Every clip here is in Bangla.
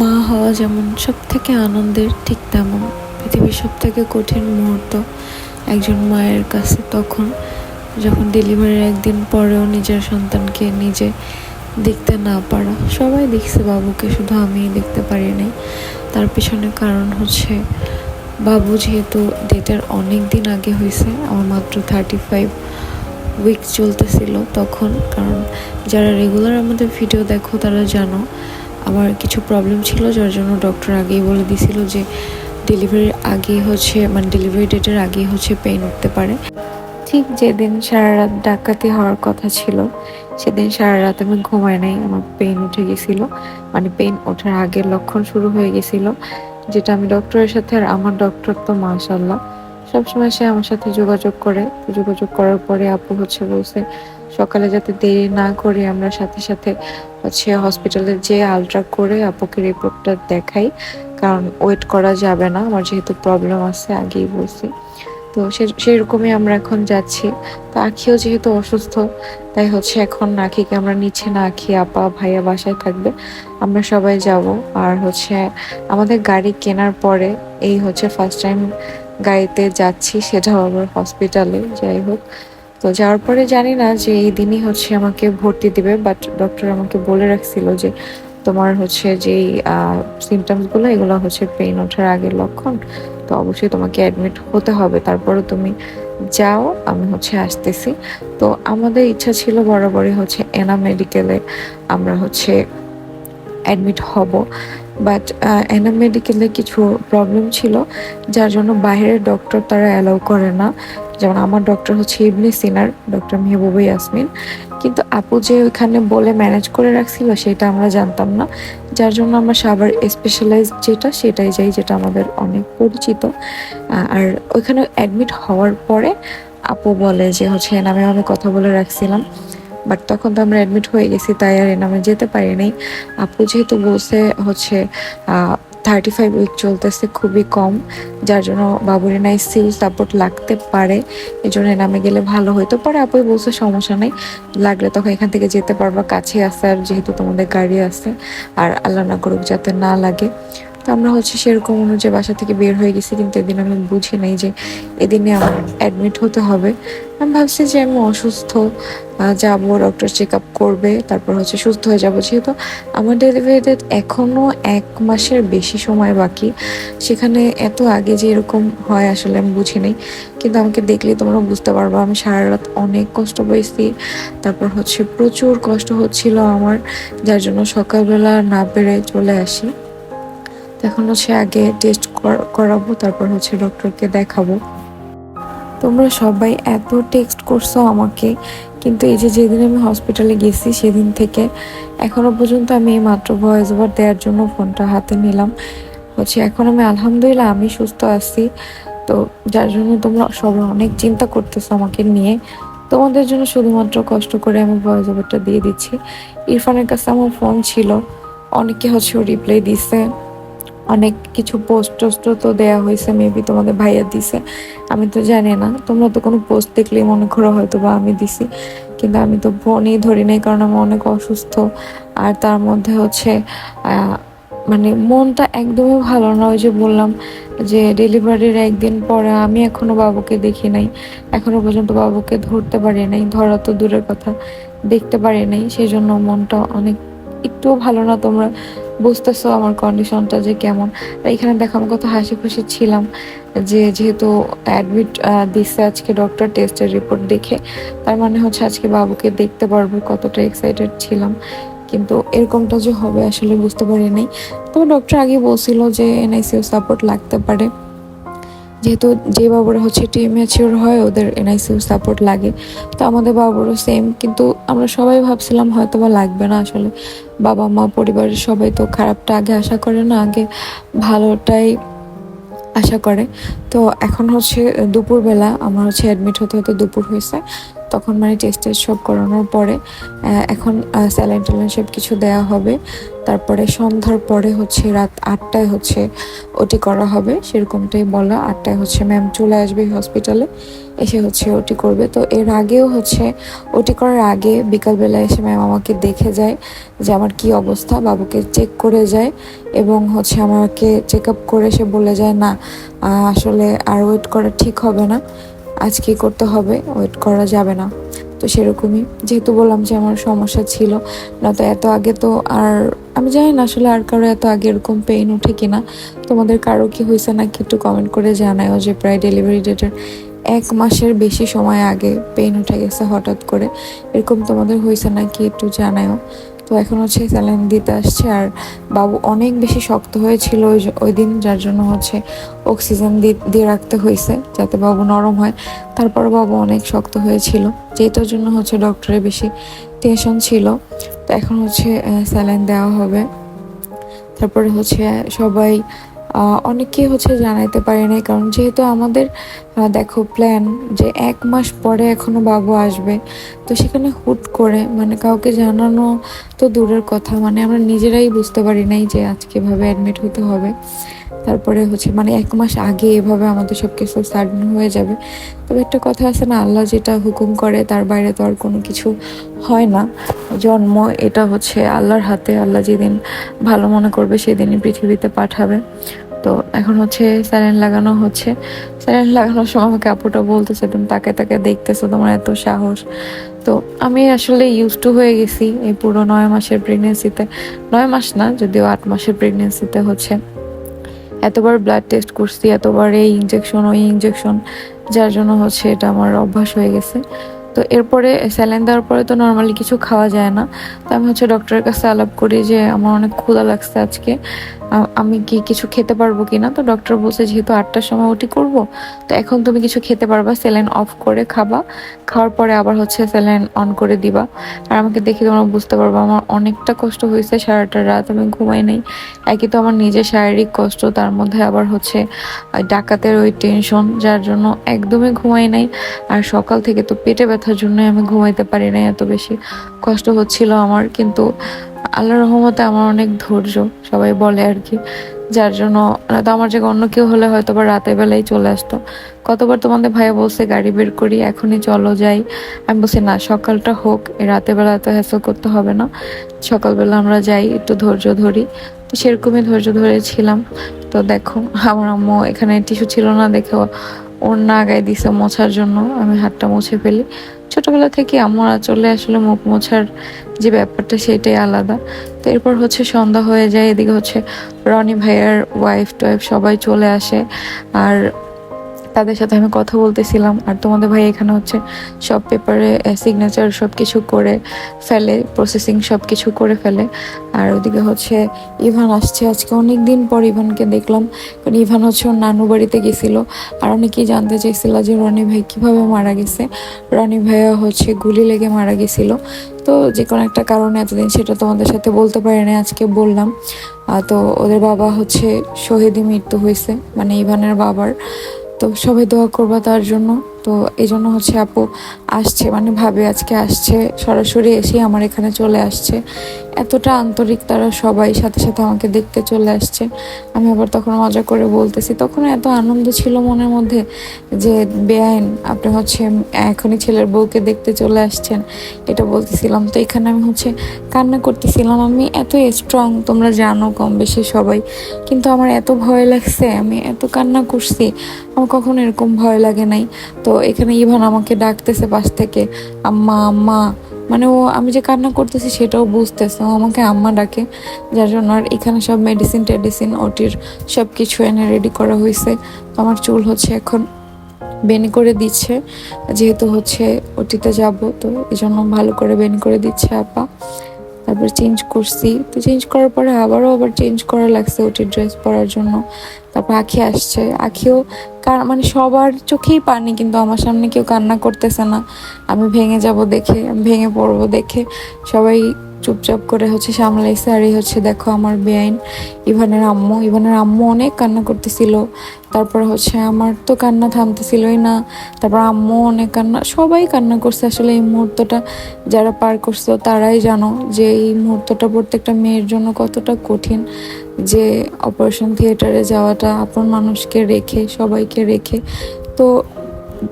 মা হওয়া যেমন সব থেকে আনন্দের, ঠিক তেমন। পৃথিবীর সব থেকে কঠিন মুহূর্ত একজন মায়ের কাছে তখন। যখন ডেলিভারির একদিন পরেও নিজের সন্তানকে নিজে দেখতে না পারা। সবাই দেখছে বাবুকে, শুধু আমিই দেখতে পারি নাই। তার পিছনে কারণ হচ্ছে, বাবু যেহেতু ডেটের অনেক দিন আগে হয়েছে, আমার মাত্র থার্টি ফাইভ উইক চলতেছিল তখন। কারণ যারা রেগুলার আমাদের ভিডিও দেখো, তারা জানো আমার কিছু প্রবলেম ছিল, যার জন্য ডক্টর আগেই বলে দিছিল যে ডেলিভারির আগে হচ্ছে মানে ডেলিভারি ডেটের আগে হচ্ছে পেন উঠতে পারে। ঠিক যেদিন সারা রাত ডাকাতি হওয়ার কথা ছিল, সেদিন সারা রাত আমি ঘুমাই নাই, আমার পেন উঠে গেছিল। মানে পেন ওঠার আগের লক্ষণ শুরু হয়ে গেছিল, যেটা আমি ডক্টরের সাথে আর আমার ডক্টর তো মাশাল্লাহ সবসময় সে আমার সাথে যোগাযোগ করে, যোগাযোগ করার পরে আপু হচ্ছে বলছে সকালে যাতে দেরি না করে আমরা সাথে সাথে হচ্ছে হসপিটালে যে আলট্রা করে আপুকে রিপোর্টটা দেখাই। কারণ ওয়েট করা যাবে না, আমার যেহেতু প্রবলেম আছে, আগেই বলছি। তো সেরকমই আমরা এখন যাচ্ছি। তো আখিও যেহেতু অসুস্থ, তাই হচ্ছে এখন আখিকে আমরা নিচে না আখি আপা, ভাইয়া বাসায় থাকবে। আমরা সবাই যাব। আর হচ্ছে আমাদের গাড়ি কেনার পরে এই হচ্ছে ফার্স্ট টাইম গাড়িতে যাচ্ছি, সেটাও আবার হসপিটালে যাই হোক। তো যাওয়ার পরে জানি না যে এই দিনই হচ্ছে আমাকে ভর্তি দিবে বাট ডক্টর আমাকে বলে রাখছিল যে তোমার হচ্ছে যেই সিমটমসগুলো এগুলো হচ্ছে পেইন ওঠার আগের লক্ষণ, তো অবশ্যই তোমাকে অ্যাডমিট হতে হবে। তারপরে তুমি যাও, আমি হচ্ছে আসতেছি। তো আমাদের ইচ্ছা ছিল বরাবরই হচ্ছে এনা মেডিকেলে আমরা হচ্ছে অ্যাডমিট হব বাট এনা মেডিকেলে কিছু প্রবলেম ছিল, যার জন্য বাইরের ডক্টর তারা অ্যালাউ করে না। যেমন আমার ডক্টর হচ্ছে ইবনে সিনার ডক্টর মেহবুব ইয়াসমিন। কিন্তু আপু যে ওইখানে বলে ম্যানেজ করে রাখছিল, সেটা আমরা জানতাম না। যার জন্য আমরা সাবার স্পেশালাইজ যেটা, সেটাই যাই যেটা আমাদের অনেক পরিচিত। আর ওইখানে অ্যাডমিট হওয়ার পরে আপু বলে যে হচ্ছে এ নামে আমি কথা বলে রাখছিলাম। বাট তখন তো আমরা অ্যাডমিট হয়ে গেছি, তাই আর এনামে নামে যেতে পারিনি আপু যেহেতু বলছে হচ্ছে থার্টি ফাইভ উইক চলতেছে খুবই কম, যার জন্য বাবুরে নাই সিল সাপোর্ট লাগতে পারে এই জন্য নামে গেলে ভালো হইতে পারে। আপুই বলছে সমস্যা নেই, লাগলে তখন এখান থেকে যেতে পারবা কাছে আসে আর যেহেতু তোমাদের গাড়ি আছে, আর আল্লাহ না করুক যাতে না লাগে। তো আমরা হচ্ছে সেরকম অনুযায়ী বাসা থেকে বের হয়ে গেছি, কিন্তু এদিন আমি বুঝি নাই যে এদিনে আমার অ্যাডমিট হতে হবে। আমি ভাবছি যে আমি অসুস্থ যাব ডক্টর চেক আপ করবে, তারপর হচ্ছে সুস্থ হয়ে যাব। যেহেতু আমার ডেলিভারি ডেট এখনও এক মাসের বেশি সময় বাকি, সেখানে এত আগে যে এরকম হয় আসলে আমি বুঝি নাই। কিন্তু আমাকে দেখলেই তোমরা বুঝতে পারব, আমি সারা রাত অনেক কষ্ট পেয়েছি তারপর হচ্ছে প্রচুর কষ্ট হচ্ছিল আমার, যার জন্য সকালবেলা না পেরে চলে আসি। এখন হচ্ছে আগে টেস্ট করাবো, তারপর হচ্ছে ডক্টরকে দেখাবো। তোমরা সবাই এত টেক্সট করছ আমাকে, কিন্তু এই যে যেদিন আমি হসপিটালে গেছি সেদিন থেকে এখনও পর্যন্ত আমি এই মাত্র ভয়েস ওভার দেওয়ার জন্য ফোনটা হাতে নিলাম। হচ্ছে এখন আমি আলহামদুলিল্লাহ আমি সুস্থ আছি। তো যার জন্য তোমরা সবাই অনেক চিন্তা করতেছো আমাকে নিয়ে। তোমাদের জন্য শুধুমাত্র কষ্ট করে আমি ভয়েস ওভারটা দিয়ে দিচ্ছি। ইরফানের কাছে আমার ফোন ছিল, অনেকে হচ্ছে রিপ্লাই দিছে। অনেক কিছু পোস্ট টোস্ট তো দেয়া হয়েছে মেবি তোমাদের ভাইয়া দিছে। আমি তো জানি না, তোমরা তো কোনো পোস্ট দেখলেই মনে করো হয়তো বা আমি দিছি। কিন্তু আমি তো ফোনই ধরি নাই কারণ আমি অনেক অসুস্থ। আর তার মধ্যে হচ্ছে মানে মনটা একদমই ভালো না ওই যে বললাম যে ডেলিভারির একদিন পরে আমি এখনও বাবুকে দেখি নাই। এখনও পর্যন্ত বাবুকে ধরতে পারি নাই, ধরা তো দূরের কথা, দেখতে পারি নাই। সেই জন্য মনটা অনেক, একটুও ভালো না তোমরা বুঝতেছো আমার কন্ডিশনটা যে কেমন। এখানে দেখো, আমি কত হাসি খুশি ছিলাম যে যেহেতু অ্যাডমিট দিচ্ছে আজকে ডক্টর টেস্টের রিপোর্ট দেখে, তার মানে হচ্ছে আজকে বাবুকে দেখতে পারব, কতটা এক্সাইটেড ছিলাম। কিন্তু এরকমটা যে হবে আসলে বুঝতে পারি নাই তবে ডক্টর আগে বলছিল যে এনআইসিউ সাপোর্ট লাগতে পারে। যেহেতু যে বাবুরা হচ্ছে টি ম্যাচিওর হয়, ওদের এনআইসিউ সাপোর্ট লাগে। তো আমাদের বাবুরও সেম কিন্তু আমরা সবাই ভাবছিলাম হয়তো বা লাগবে না আসলে। বাবা মা, পরিবারের সবাই তো খারাপটা আগে আশা করে না, আগে ভালোটাই আশা করে। তো এখন হচ্ছে দুপুরবেলা, আমার হচ্ছে অ্যাডমিট হতে হতে দুপুর হয়েছে। তখন মানে টেস্ট টেস্ট সব করানোর পরে এখন স্যালাইন ট্যালাইন সব কিছু দেওয়া হবে। তারপরে সন্ধ্যার পরে হচ্ছে রাত আটটায় হচ্ছে ওটি করা হবে। সেরকমটাই বলা, আটটায় হচ্ছে ম্যাম চলে আসবে হসপিটালে এসে হচ্ছে ওটি করবে। তো এর আগেও হচ্ছে ওটি করার আগে বিকালবেলা এসে ম্যাম আমাকে দেখে যায় যে আমার কি অবস্থা, বাবুকে চেক করে যায় এবং হচ্ছে আমাকে চেক আপ করে সে বলে যায়, না আসলে আর ওয়েট করা ঠিক হবে না। আজকে করতে হবে? ওয়েট করা যাবে না। তো সেরকমই। যেহেতু বললাম যে আমার সমস্যা ছিল, না তো এত আগে তো আর আমি জানি না আসলে আর কারও এত আগে এরকম পেইন উঠে কিনা। তোমাদের কারও কি হয়েছে নাকি একটু কমেন্ট করে জানায়ও যে প্রায় ডেলিভারি ডেটের এক মাসের বেশি সময় আগে পেইন উঠে গেছে হঠাৎ করে। এরকম তোমাদের হয়েছে নাকি একটু জানায়ও। তো এখন হচ্ছে স্যালাইন দিতে আসছে আর বাবু অনেক বেশি শক্ত হয়েছিল ওই ওই দিন, যার জন্য হচ্ছে অক্সিজেন দিয়ে রাখতে হয়েছে যাতে বাবু নরম হয়। তারপর বাবু অনেক শক্ত হয়েছিল যেটার জন্য হচ্ছে ডক্টরের বেশি টেনশন ছিল। তো এখন হচ্ছে স্যালাইন দেওয়া হবে। তারপরে হচ্ছে সবাই অনেকেই হচ্ছে জানাইতে পারে নাই, কারণ যেহেতু আমাদের দেখো প্ল্যান যে এক মাস পরে এখনও বাবু আসবে, তো সেখানে হুট করে মানে কাউকে জানানো তো দূরের কথা মানে আমরা নিজেরাই বুঝতে পারি নাই যে আজকে এভাবে অ্যাডমিট হতে হবে। তারপরে হচ্ছে মানে এক মাস আগে এভাবে আমাদের সব কিছু সাডেন হয়ে যাবে। তবে একটা কথা আছে না, আল্লাহ যেটা হুকুম করে তার বাইরে তো আর কোনো কিছু হয় না। জন্ম, এটা হচ্ছে আল্লাহর হাতে, আল্লাহ যেদিন ভালো মনে করবে সেদিনই পৃথিবীতে পাঠাবে। তো এখন হচ্ছে স্যালাইন লাগানো হচ্ছে। স্যালাইন লাগানোর সময় আমাকে আপুটা বলতেছে, তুমি তাকে তাকে দেখতেছো, তোমার এত সাহস। তো আমি আসলে ইউজ টু হয়ে গেছি এই পুরো নয় মাসের প্রেগনেন্সিতে নয় মাস না, যদিও আট মাসের প্রেগনেন্সিতে হচ্ছে। এতবার ব্লাড টেস্ট করছি, এতবার এই ইঞ্জেকশন ওই ইঞ্জেকশন যার জন্য হচ্ছে এটা আমার অভ্যাস হয়ে গেছে। তো এরপরে স্যালাইন দেওয়ার পরে তো নর্মালি কিছু খাওয়া যায় না। তো আমি হচ্ছে ডক্টরের কাছে আলাপ করি যে, আমার অনেক ক্ষুধা লাগছে আজকে। আমি কি কিছু খেতে পারব কি না তো ডক্টর বলছে, যেহেতু আটটার সময় ওটি করব, তো এখন তুমি কিছু খেতে পারবা। স্যালাইন অফ করে খাবা। খাওয়ার পরে আবার হচ্ছে স্যালাইন অন করে দিবা। আর আমাকে দেখে তোমরা বুঝতে পারব, আমার অনেকটা কষ্ট হয়েছে সারাটা রাত। আমি ঘুমাই নাই। একই তো আমার নিজের শারীরিক কষ্ট, তার মধ্যে আবার হচ্ছে ডাকাতের ওই টেনশন যার জন্য একদমই ঘুমাই নাই। আর সকাল থেকে তো পেটে ব্যথার জন্য আমি ঘুমাইতে পারি নাই, এত বেশি কষ্ট হচ্ছিল আমার। কিন্তু আল্লাহ রহমতে আমার অনেক ধৈর্য, সবাই বলে আর কি। যার জন্য তো আমার জায়গায় অন্য কেউ হলে হয়তো বা রাতের বেলায় চলে আসতো। কতবার তোমাদের ভাইয়া বলছে, গাড়ি বের করি, এখনই চলো যাই। আমি বলছি, না, সকালটা হোক রাতের বেলা তো হ্যাসল করতে হবে না। সকালবেলা আমরা যাই, একটু ধৈর্য ধরি। তো সেরকমই ধৈর্য ধরেছিলাম। তো দেখো, আমার আম্মু এখানে টিস্যু ছিল না দেখে ও- ওর না গায়ে দিছে মোছার জন্য, আমি হাতটা মুছে ফেলি। ছোটবেলা থেকে আমার চলে আসলে মুখ মোছার যে ব্যাপারটা সেটাই আলাদা। তো এরপর হচ্ছে সন্ধ্যা হয়ে যায়, এদিকে হচ্ছে রনি ভাইয়ার ওয়াইফ টোয়াইফ সবাই চলে আসে। আর তাদের সাথে আমি কথা বলতেছিলাম আর তোমাদের ভাই এখানে হচ্ছে সব পেপারে সিগনেচার সব কিছু করে ফেলে প্রসেসিং সব কিছু করে ফেলে। আর ওদিকে হচ্ছে ইভান আসছে। আজকে অনেক দিন পর ইভানকে দেখলাম। কারণ ইভান হচ্ছে ওর নানু বাড়িতে গেছিল। আর অনেকেই জানতে চাইছিল যে রনি ভাই কীভাবে মারা গেছে। রনি ভাইয়া হচ্ছে গুলি লেগে মারা গেছিল। তো যে কোনো একটা কারণে এতদিন সেটা তোমাদের সাথে বলতে পারি না আজকে বললাম। তো ওদের বাবা হচ্ছে শহীদই মৃত্যু হয়েছে। মানে ইভানের বাবার। তো সবাই দোয়া করবা তার জন্য। তো এই জন্য হচ্ছে আপু আসছে মানে ভাবে আজকে আসছে, সরাসরি এসে আমার এখানে চলে আসছে। এতটা আন্তরিক তারা সবাই, সাথে সাথে আমাকে দেখতে চলে আসছে। আমি আবার তখন মজা করে বলতেছি, তখন এত আনন্দ ছিল মনের মধ্যে যে, বেআইন, আপনি হচ্ছে এখনই ছেলের বউকে দেখতে চলে আসছেন। এটা বলতেছিলাম, তো এখানে আমি হচ্ছে কান্না করতেছিলাম, আমি এত স্ট্রং তোমরা জানো কম বেশি সবাই। কিন্তু আমার এত ভয় লাগছে, আমি এত কান্না করছি, আমার কখনো এরকম ভয় লাগে নাই। তো এখানে ইভান আমাকে ডাকতেছে পাশ থেকে, আম্মা আম্মা। মানে ও, আমি যে কান্না করতেছি সেটাও বুঝতেছে। ও আমাকে আম্মা ডাকে, যার জন্য আর এখানে সব মেডিসিন টেডিসিন ওটির সব কিছু এনে রেডি করা হয়েছে। তো আমার চুল হচ্ছে এখন বেনি করে দিচ্ছে, যেহেতু হচ্ছে ওটিতে যাব, তো এই জন্য ভালো করে বেনি করে দিচ্ছে আপা। তারপর চেঞ্জ করছি। তো চেঞ্জ করার পরে আবারও আবার চেঞ্জ করা লাগছে ওটির ড্রেস পরার জন্য। তারপর আখি আসছে। আখিও কার- মানে সবার চোখেই পানি, কিন্তু আমার সামনে কেউ কান্না করতেছে না। আমি ভেঙে যাব দেখে ভেঙে পড়ব দেখে। সবাই চুপচাপ করে হচ্ছে সামলাইছে। আর এই হচ্ছে দেখো আমার বেআইন ইভানের আম্মু। ইভানের আম্মু অনেক কান্না করতেছিল। তারপর হচ্ছে আমার তো কান্না থামতেছিলই না। তারপর আম্মু অনেক কান্না, সবাই কান্না করছে। আসলে এই মুহূর্তটা যারা পার করছ তারাই জানো যে এই মুহূর্তটা প্রত্যেকটা মেয়ের জন্য কতটা কঠিন। যে অপারেশন থিয়েটারে যাওয়াটা আপন মানুষকে রেখে, সবাইকে রেখে, তো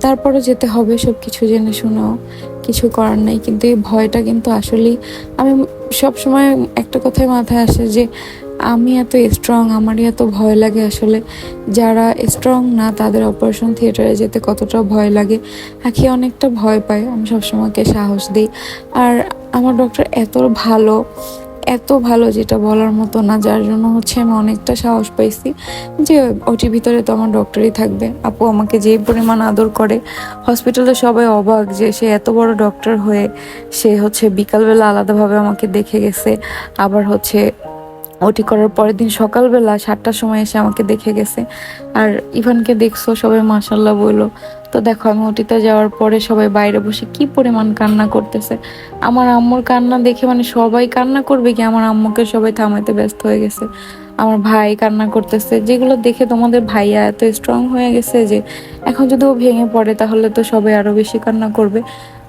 তারপরে যেতে হবে সব কিছু জেনে শুনেও কিছু করার নেই। কিন্তু এই ভয়টা কিন্তু আসলেই আমি সব সময় একটা কথাই মাথায় আসে যে, আমি এত স্ট্রং আমারই এত ভয় লাগে আসলে। যারা স্ট্রং না, তাদের অপারেশন থিয়েটারে যেতে কতটা ভয় লাগে। আখি অনেকটা ভয় পায়, আমি সবসময়কে সাহস দিই। আর আমার ডক্টর এত ভালো এত ভালো যেটা বলার মতো না, যার জন্য হচ্ছে আমি অনেকটা সাহস পাইছি যে ওটির ভিতরে তো আমার ডক্টরই থাকবে। আপু আমাকে যে পরিমাণ আদর করে হসপিটালে সবাই অবাক যে সে এত বড় ডক্টর হয়ে সে হচ্ছে বিকালবেলা আলাদাভাবে আমাকে দেখে গেছে, আবার হচ্ছে ওটি করার পরের দিন সকালবেলা সাতটার সময় এসে আমাকে দেখে গেছে। আর ইভানকে দেখছ, সবাই মাসাল্লাহ বলল, তো দেখো, আমি ওটিতে যাওয়ার পরে সবাই বাইরে বসে কি পরিমাণ কান্না করতেছে? আমার আম্মুর কান্না দেখে মানে সবাই কান্না করবে কি? আমার আম্মুকে সবাই থামাতে ব্যস্ত হয়ে গেছে। আমার ভাই কান্না করতেছে। যেগুলো দেখে তোমাদের ভাইয়া এত স্ট্রং হয়ে গেছে যে, এখন যদি ও ভেঙে পড়ে তাহলে তো সবাই আরও বেশি কান্না করবে।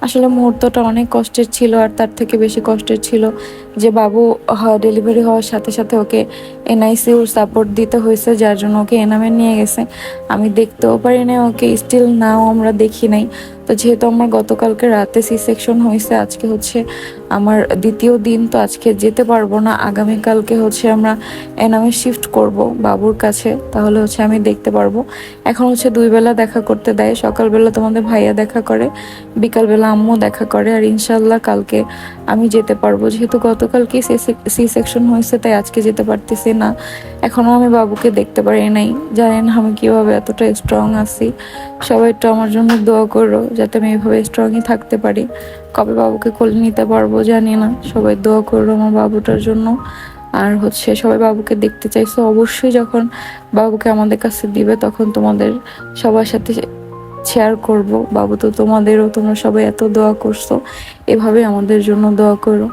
আসলে মুহূর্তটা অনেক কষ্টের ছিল আর তার থেকে বেশি কষ্টের ছিল যে বাবু ডেলিভারি হওয়ার সাথে সাথে ওকে এনআইসিউর সাপোর্ট দিতে হয়েছে, যার জন্য ওকে এনামে নিয়ে গেছে। আমি দেখতেও পারি না ওকে স্টিল নাও আমরা দেখি নাই। তো যেহেতু আমার গতকালকে রাতে সি সেকশন হয়েছে, আজকে হচ্ছে আমার দ্বিতীয় দিন, তো আজকে যেতে পারব না। আগামীকালকে হচ্ছে আমরা এনামে শিফট করব বাবুর কাছে, তাহলে হচ্ছে আমি দেখতে পারব। এখন হচ্ছে দুই বেলা দেখা করতে দেয়, সকালবেলা তোমাদের ভাইয়া দেখা করে, বিকালবেলা আম্মু দেখা করে, আর ইনশাল্লাহ কালকে আমি যেতে পারব। যেহেতু গতকালকে সি সেকশন হয়েছে, তাই আজকে যেতে পারতেছি না। এখনও আমি বাবুকে দেখতে পারি নাই। জানেন আমি কীভাবে এতটা স্ট্রং আছি। সবাই একটু আমার জন্য দোয়া করো, যাতে আমি এভাবে স্ট্রংই থাকতে পারি। কবে বাবুকে কোলে নিতে পারব জানি না। সবাই দোয়া করো আমার বাবুটার জন্য। আর হচ্ছে সবাই বাবুকে দেখতে চাইছো। অবশ্যই যখন বাবুকে আমাদের কাছে দিবে, তখন তোমাদের সবার সাথে শেয়ার করব। বাবু তো তোমাদেরও তোমরা সবাই এত দোয়া করছ। এভাবে আমাদের জন্য দোয়া করো।